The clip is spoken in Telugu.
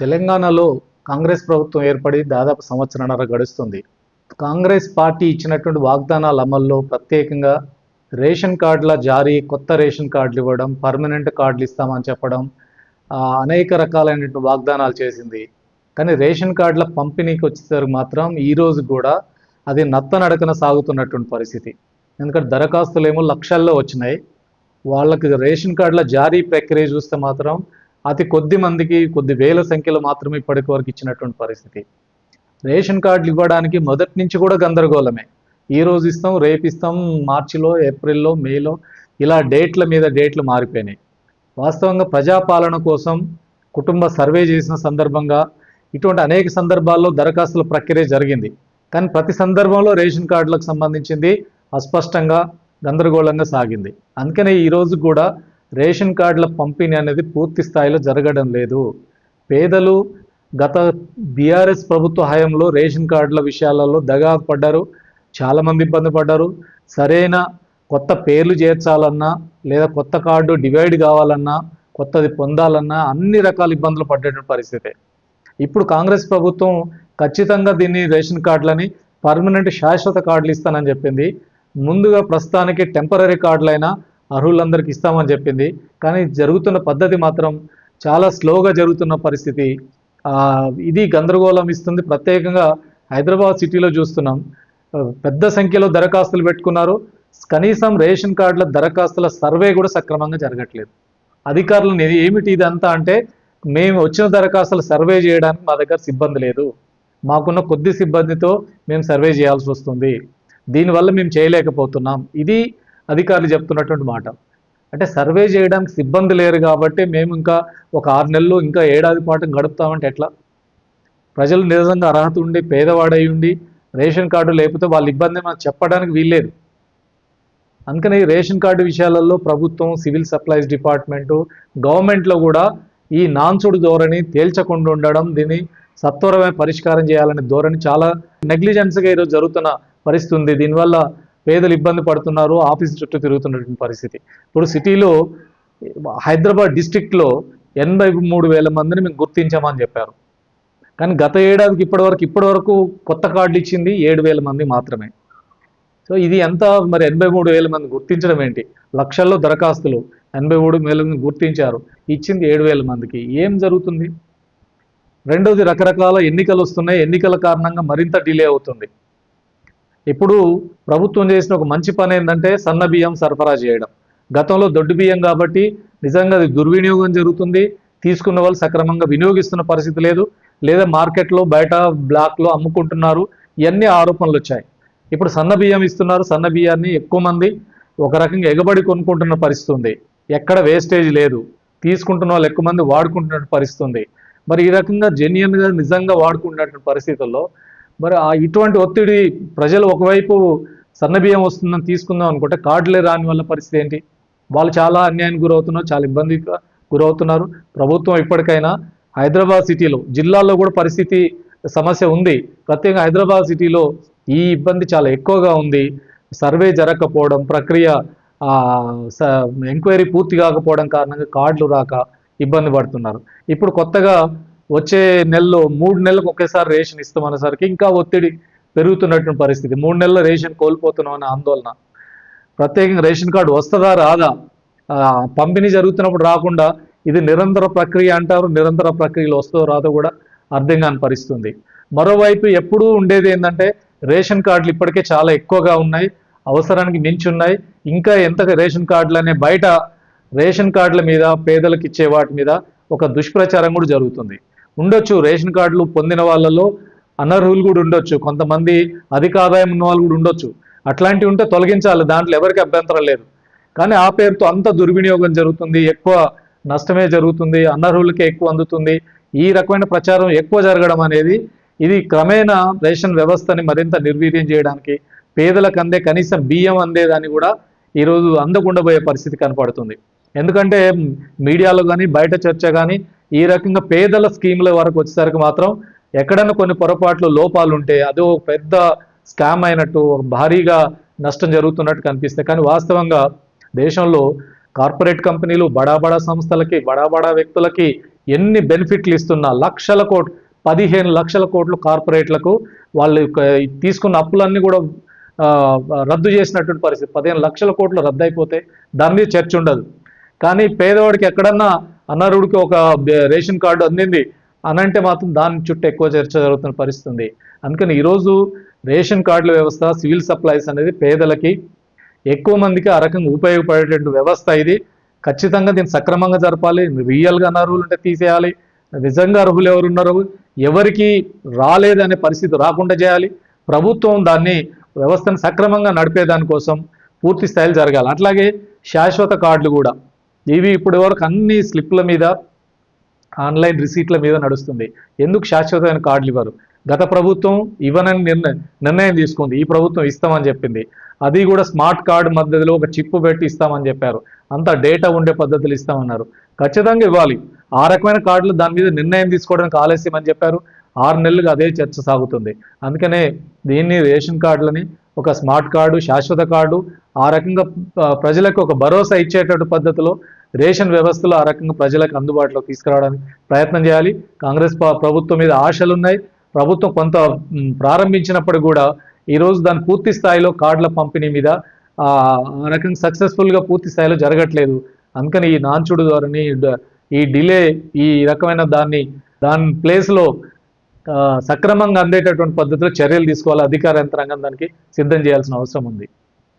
తెలంగాణలో కాంగ్రెస్ ప్రభుత్వం ఏర్పడి దాదాపు సంవత్సరంన్నర గడుస్తుంది. కాంగ్రెస్ పార్టీ ఇచ్చినటువంటి వాగ్దానాల అమల్లో ప్రత్యేకంగా రేషన్ కార్డుల జారీ కొత్త రేషన్ కార్డులు ఇవ్వడం పర్మనెంట్ కార్డులు ఇస్తామని చెప్పడం అనేక రకాలైనటువంటి వాగ్దానాలు చేసింది. కానీ రేషన్ కార్డుల పంపిణీకి వచ్చేసరికి మాత్రం ఈరోజు కూడా అది నత్తనడకన సాగుతున్నటువంటి పరిస్థితి. ఎందుకంటే దరఖాస్తులు ఏమో లక్షల్లో వచ్చినాయి. వాళ్ళకి రేషన్ కార్డుల జారీ ప్రక్రియ చూస్తే మాత్రం అతి కొద్ది మందికి కొద్ది వేల సంఖ్యలో మాత్రమే ఇప్పటికి వరకు ఇచ్చినటువంటి పరిస్థితి. రేషన్ కార్డులు ఇవ్వడానికి మొదటి నుంచి కూడా గందరగోళమే. ఈ రోజు ఇస్తాం రేపు ఇస్తాం మార్చిలో ఏప్రిల్లో మేలో ఇలా డేట్ల మీద డేట్లు మారిపోయినాయి. వాస్తవంగా ప్రజాపాలన కోసం కుటుంబ సర్వే చేసిన సందర్భంగా ఇటువంటి అనేక సందర్భాల్లో దరఖాస్తుల ప్రక్రియ జరిగింది. కానీ ప్రతి సందర్భంలో రేషన్ కార్డులకు సంబంధించింది అస్పష్టంగా గందరగోళంగా సాగింది. అందుకనే ఈరోజు కూడా రేషన్ కార్డుల పంపిణీ అనేది పూర్తి స్థాయిలో జరగడం లేదు. పేదలు గత బీఆర్ఎస్ ప్రభుత్వ హయాంలో రేషన్ కార్డుల విషయాలలో దగా పడ్డారు చాలామంది ఇబ్బంది పడ్డారు. సరైన కొత్త పేర్లు చేర్చాలన్నా లేదా కొత్త కార్డు డివైడ్ కావాలన్నా కొత్తది పొందాలన్నా అన్ని రకాల ఇబ్బందులు పడ్డటువంటి పరిస్థితి. ఇప్పుడు కాంగ్రెస్ ప్రభుత్వం ఖచ్చితంగా దీన్ని రేషన్ కార్డులని పర్మనెంట్ శాశ్వత కార్డులు ఇస్తానని చెప్పింది. ముందుగా ప్రస్తుతానికి టెంపరీ కార్డులైనా అర్హులందరికీ ఇస్తామని చెప్పింది. కానీ జరుగుతున్న పద్ధతి మాత్రం చాలా స్లోగా జరుగుతున్న పరిస్థితి. ఇది గందరగోళం ఇస్తుంది. ప్రత్యేకంగా హైదరాబాద్ సిటీలో చూస్తున్నాం. పెద్ద సంఖ్యలో దరఖాస్తులు పెట్టుకున్నారు. కనీసం రేషన్ కార్డుల దరఖాస్తుల సర్వే కూడా సక్రమంగా జరగట్లేదు. అధికారులు ఏమిటి ఇదంతా అంటే మేము వచ్చిన దరఖాస్తులు సర్వే చేయడానికి మా దగ్గర సిబ్బంది లేదు. మాకున్న కొద్ది సిబ్బందితో మేము సర్వే చేయాల్సి వస్తుంది. దీనివల్ల మేము చేయలేకపోతున్నాం. ఇది అధికారులు చెప్తున్నటువంటి మాట. అంటే సర్వే చేయడానికి సిబ్బంది లేరు కాబట్టి మేము ఇంకా ఒక ఆరు నెలలు ఇంకా ఏడాది పాటు గడుపుతామంటే ఎట్లా? ప్రజలు నిజంగా అర్హత ఉండి పేదవాడై ఉండి రేషన్ కార్డు లేకపోతే వాళ్ళ ఇబ్బంది మనం చెప్పడానికి వీల్లేదు. అందుకని ఈ రేషన్ కార్డు విషయాలలో ప్రభుత్వం సివిల్ సప్లైస్ డిపార్ట్మెంటు గవర్నమెంట్లో కూడా ఈ నాన్సుడు ధోరణి తేల్చకుండా ఉండడం దీన్ని సత్వరమైన పరిష్కారం చేయాలనే ధోరణి చాలా నెగ్లిజెన్స్గా ఈరోజు జరుగుతున్న పరిస్థితి ఉంది. దీనివల్ల పేదలు ఇబ్బంది పడుతున్నారు ఆఫీస్ చుట్టూ తిరుగుతున్నటువంటి పరిస్థితి. ఇప్పుడు సిటీలో హైదరాబాద్ డిస్టిక్లో ఎనభై మూడు వేల మందిని మేము గుర్తించామని చెప్పారు. కానీ గత ఏడాదికి ఇప్పటివరకు ఇప్పటివరకు కొత్త కార్డులు ఇచ్చింది ఏడు వేల మంది మాత్రమే. సో ఇది ఎంత మరి ఎనభై మూడు వేల మంది గుర్తించడం ఏంటి? లక్షల్లో దరఖాస్తులు ఎనభై మూడు వేల మంది గుర్తించారు ఇచ్చింది ఏడు వేల మందికి. ఏం జరుగుతుంది? రెండోది రకరకాల ఎన్నికలు వస్తున్నాయి. ఎన్నికల కారణంగా మరింత డిలే అవుతుంది. ఇప్పుడు ప్రభుత్వం చేసిన ఒక మంచి పని ఏంటంటే సన్న బియ్యం సరఫరా చేయడం. గతంలో దొడ్డు బియ్యం కాబట్టి నిజంగా అది దుర్వినియోగం జరుగుతుంది. తీసుకున్న వాళ్ళు సక్రమంగా వినియోగిస్తున్న పరిస్థితి లేదు. లేదా మార్కెట్లో బయట బ్లాక్లో అమ్ముకుంటున్నారు. ఇవన్నీ ఆరోపణలు వచ్చాయి. ఇప్పుడు సన్న బియ్యం ఇస్తున్నారు. సన్న బియ్యాన్ని ఎక్కువ మంది ఒక రకంగా ఎగబడి కొనుక్కుంటున్న పరిస్థితి ఉంది. ఎక్కడ వేస్టేజ్ లేదు. తీసుకుంటున్న వాళ్ళు ఎక్కువ మంది వాడుకుంటున్న పరిస్థితి ఉంది. మరి ఈ రకంగా జెన్యున్గా నిజంగా వాడుకుంటున్నటువంటి పరిస్థితుల్లో మరి ఆ ఇటువంటి ఒత్తిడి ప్రజలు ఒకవైపు సన్నబియ్యం వస్తుందని తీసుకుందాం అనుకుంటే కార్డులే రాని వల్ల పరిస్థితి ఏంటి? వాళ్ళు చాలా అన్యాయానికి గురవుతున్నారు చాలా ఇబ్బంది గురవుతున్నారు. ప్రభుత్వం ఇప్పటికైనా హైదరాబాద్ సిటీలో జిల్లాల్లో కూడా పరిస్థితి సమస్య ఉంది. ప్రత్యేకంగా హైదరాబాద్ సిటీలో ఈ ఇబ్బంది చాలా ఎక్కువగా ఉంది. సర్వే జరగకపోవడం ప్రక్రియ స- ఎంక్వైరీ పూర్తి కాకపోవడం కారణంగా కార్డులు రాక ఇబ్బంది పడుతున్నారు. ఇప్పుడు కొత్తగా వచ్చే నెలలో మూడు నెలలకు ఒకేసారి రేషన్ ఇస్తామనేసరికి ఇంకా ఒత్తిడి పెరుగుతున్నటువంటి పరిస్థితి. మూడు నెలల రేషన్ కోల్పోతున్నాం అనే ఆందోళన. ప్రత్యేకంగా రేషన్ కార్డు వస్తుందా రాదా? పంపిణీ జరుగుతున్నప్పుడు రాకుండా ఇది నిరంతర ప్రక్రియ అంటారు నిరంతర ప్రక్రియలు వస్తుందో రాదో కూడా అర్థం కాని మరోవైపు ఎప్పుడూ ఉండేది ఏంటంటే రేషన్ కార్డులు ఇప్పటికే చాలా ఎక్కువగా ఉన్నాయి అవసరానికి మించి ఉన్నాయి. ఇంకా ఎంత రేషన్ కార్డులు అనే బయట రేషన్ కార్డుల మీద పేదలకు ఇచ్చే వాటి మీద ఒక దుష్ప్రచారం కూడా జరుగుతుంది. ఉండొచ్చు. రేషన్ కార్డులు పొందిన వాళ్ళలో అనర్హులు కూడా ఉండొచ్చు. కొంతమంది అధిక ఆదాయం ఉన్న వాళ్ళు కూడా ఉండొచ్చు. అట్లాంటివి ఉంటే తొలగించాలి. దాంట్లో ఎవరికి అభ్యంతరం లేదు. కానీ ఆ పేరుతో అంత దుర్వినియోగం జరుగుతుంది. ఎక్కువ నష్టమే జరుగుతుంది. అనర్హులకే ఎక్కువ అందుతుంది. ఈ రకమైన ప్రచారం ఎక్కువ జరగడం అనేది ఇది క్రమేణా రేషన్ వ్యవస్థని మరింత నిర్వీర్యం చేయడానికి పేదలకు అందే కనీసం బియ్యం అందేదాన్ని కూడా ఈరోజు అందకుండా పోయే పరిస్థితి కనపడుతుంది. ఎందుకంటే మీడియాలో కానీ బయట చర్చ కానీ ఈ రకంగా పేదల స్కీముల వరకు వచ్చేసరికి మాత్రం ఎక్కడైనా కొన్ని పొరపాట్లు లోపాలు ఉంటే అదో పెద్ద స్కామ్ అయినట్టు ఒక భారీగా నష్టం జరుగుతున్నట్టు కనిపిస్తాయి. కానీ వాస్తవంగా దేశంలో కార్పొరేట్ కంపెనీలు బడా బడా సంస్థలకి బడా బడా వ్యక్తులకి ఎన్ని బెనిఫిట్లు ఇస్తున్నా లక్షల కోట్లు పదిహేను లక్షల కోట్లు కార్పొరేట్లకు వాళ్ళు యొక్క తీసుకున్న అప్పులన్నీ కూడా రద్దు చేసినటువంటి పరిస్థితి. పదిహేను లక్షల కోట్లు రద్దు అయిపోతే దాని మీద చర్చ ఉండదు. కానీ పేదవాడికి ఎక్కడన్నా అనర్హుడికి ఒక రేషన్ కార్డు అందింది. అనంటే మాత్రం దాని చుట్టూ ఎక్కువ చర్చ జరుగుతున్న పరిస్థితి ఉంది అందుకని ఈరోజు రేషన్ కార్డుల వ్యవస్థ సివిల్ సప్లైస్ అనేది పేదలకి ఎక్కువ మందికి ఆ రకంగా ఉపయోగపడేటువంటి వ్యవస్థ ఇది. ఖచ్చితంగా దీన్ని సక్రమంగా జరపాలి. రియల్గా అనర్హులు ఉంటే తీసేయాలి. నిజంగా అర్హులు ఎవరు ఉన్నారు ఎవరికి రాలేదనే పరిస్థితి రాకుండా చేయాలి. ప్రభుత్వం దాన్ని వ్యవస్థను సక్రమంగా నడిపేదానికోసం పూర్తి స్థాయిలో జరగాలి. అట్లాగే శాశ్వత కార్డులు కూడా. ఇవి ఇప్పటి వరకు అన్ని స్లిప్ల మీద ఆన్లైన్ రిసీట్ల మీద నడుస్తుంది. ఎందుకు శాశ్వతమైన కార్డులు ఇవ్వరు? గత ప్రభుత్వం ఇవ్వనని నిర్ణయం నిర్ణయం తీసుకుంది. ఈ ప్రభుత్వం ఇస్తామని చెప్పింది. అది కూడా స్మార్ట్ కార్డు మధ్యలో ఒక చిప్ పెట్టి ఇస్తామని చెప్పారు. అంత డేటా ఉండే పద్ధతులు ఇస్తామన్నారు. ఖచ్చితంగా ఇవ్వాలి. ఆ రకమైన కార్డులు దాని మీద నిర్ణయం తీసుకోవడానికి ఆలస్యం అని చెప్పారు. ఆరు నెలలుగా అదే చర్చ సాగుతుంది. అందుకనే దీన్ని రేషన్ కార్డులని ఒక స్మార్ట్ కార్డు శాశ్వత కార్డు ఆ రకంగా ప్రజలకు ఒక భరోసా ఇచ్చేటట్టు పద్ధతిలో రేషన్ వ్యవస్థలో ఆ రకంగా ప్రజలకు అందుబాటులో తీసుకురావడానికి ప్రయత్నం చేయాలి. కాంగ్రెస్ ప్రభుత్వం మీద ఆశలు ఉన్నాయి ప్రభుత్వం కొంత ప్రారంభించినప్పుడు కూడా ఈరోజు దాని పూర్తి స్థాయిలో కార్డుల పంపిణీ మీద ఆ రకంగా సక్సెస్ఫుల్గా పూర్తి స్థాయిలో జరగట్లేదు. అందుకని ఈ నాంచుడు ధోరణి ఈ డిలే ఈ రకమైన దాన్ని దాని ప్లేస్లో సక్రమంగా అందేటటువంటి పద్ధతిలో చర్యలు తీసుకోవాలి. అధికార యంత్రాంగం దానికి సిద్ధం చేయాల్సిన అవసరం ఉంది.